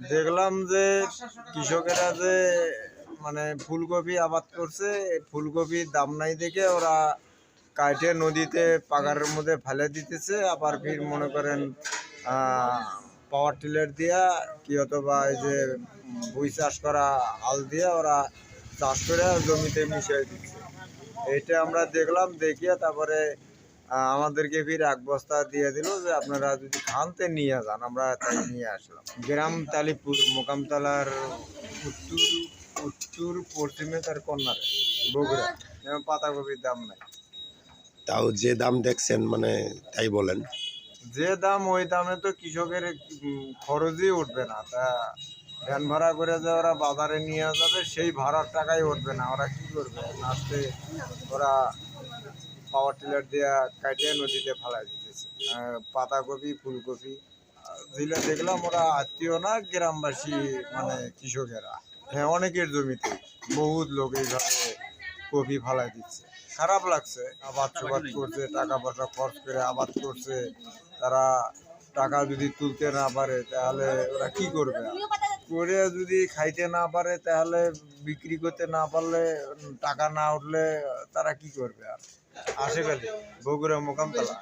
দেখলাম যে কৃষকেরা যে মানে ফুলকপি আবাদ করছে ফুলকপির দাম নাই দেখে ওরা কাইটে নদীতে পাগারের মধ্যে ফেলে দিতেছে। আবার ফির মনে করেন পাওয়ার টিলার দিয়া কি অথবা এই যে ভুই চাষ করা হাল দিয়ে ওরা চাষ করে জমিতে মিশিয়ে দিচ্ছে। এটা আমরা দেখলাম, দেখিয়া তারপরে আমাদেরকে ফির এক বস্তা দিয়ে দিল যে আপনারা যদি খান তে নিয়ে যান আমরা তাই নিয়ে আসলাম। গ্রাম তালিপুর মোকামতলার উত্তর উত্তর পশ্চিমে তার কন্যারে বগুড়া। পাতাকপির দাম নাই। তাও যে দাম দেখছেন মানে তাই বলেন। যে দাম ওই দামে তো কৃষকের খরচই উঠবে না। তা ভ্যান ভাড়া করে যে ওরা বাজারে নিয়ে যাবে সেই ভাড়ার টাকাই উঠবে না। ওরা কি করবে? লাস্টে ওরা পাওয়ার টিলার দিয়ে কাটিয়ে নদীতে ফেলাই দিতেছে। পাতাকপি, ফুলকপি যেগুলো দেখলাম ওরা আত্মীয় না, গ্রামবাসী মানে কৃষকেরা। হ্যাঁ অনেকের জমিতে বহুত লোক এইভাবে কপি ফালাই দিচ্ছে। খারাপ লাগছে, আবাদ সবাদ করছে টাকা পয়সা খরচ করে আবাদ করছে। তারা টাকা যদি তুলতে না পারে, তাহলে ওরা কি করবে? করে যদি খাইতে না পারে, তাহলে বিক্রি করতে না পারলে টাকা না উঠলে তারা কি করবে আর? আশেপাশে বগুড়া মোকামতলা।